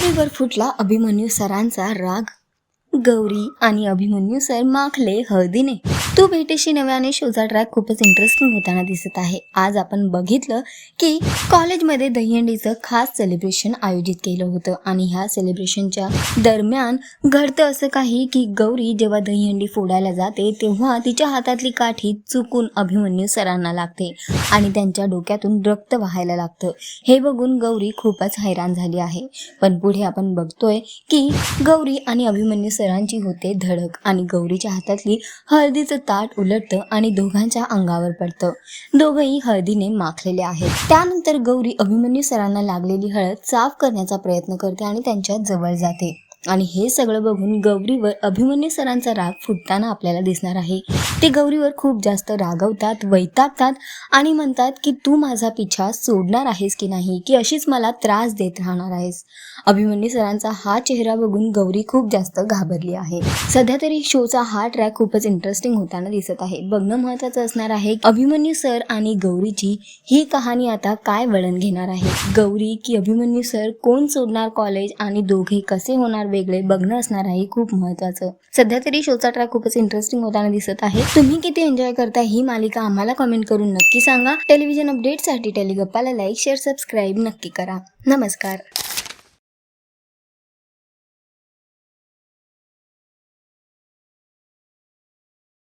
गौरीवर फुटला अभिमन्यू सरांचा राग. गौरी आणि अभिमन्यू सर माखले हळदीने. तू भेटेशी नव्याने शोचा ट्रॅक खूपच इंटरेस्टिंग होताना दिसत आहे. आज आपण बघितलं की कॉलेजमध्ये दहीहंडीचं खास सेलिब्रेशन आयोजित केलं होतं आणि ह्या सेलिब्रेशनच्या दरम्यान घडतं असं काही की गौरी जेव्हा दहीहंडी फोडायला जाते तेव्हा तिच्या हातातली काठी चुकून अभिमन्यू सरांना लागते आणि त्यांच्या डोक्यातून रक्त वाहायला लागतं. हे बघून गौरी खूपच हैराण झाली आहे. पण पुढे आपण बघतोय की गौरी आणि अभिमन्यू सरांची होते धडक आणि गौरीच्या हातातली हळदीचं ताट उलटतं आणि दोघांच्या अंगावर पडतं. दोघंही हळदीने माखलेले आहेत. त्यानंतर गौरी अभिमन्यू सरांना लागलेली हळद साफ करण्याचा प्रयत्न करते आणि त्यांच्या जवळ जाते. आणि हे सगळं बघून गौरीवर अभिमन्यू सरांचा राग फुटताना आपल्याला दिसणार आहे. ते गौरीवर खूप जास्त रागवतात वैतागतात आणि म्हणतात की तू माझा पिछा सोडणार आहेस की नाही? की अशीच मला त्रास देत राहणार आहेस? अभिमन्यू सरांचा हा चेहरा बघून गौरी खूप जास्त घाबरली आहे. सध्या तरी शोचा हा ट्रॅक खूपच इंटरेस्टिंग होताना दिसत आहे. बघणं महत्वाचं असणार आहे अभिमन्यू सर आणि गौरीची ही कहाणी आता काय वळण घेणार आहे? गौरी की अभिमन्यू सर कोण सोडणार कॉलेज आणि दोघे कसे होणार वेगळे बघणं असणार आहे खूप महत्वाचं. सध्या तरी शोचा ट्रॅक खूपच इंटरेस्टिंग होताना दिसत आहे. तुम्ही किती एन्जॉय करता ही मालिका आम्हाला कमेंट करून नक्की सांगा. टेलिव्हिजन अपडेटसाठी टेलिगप्पाला लाईक शेअर सबस्क्राईब नक्की करा. नमस्कार.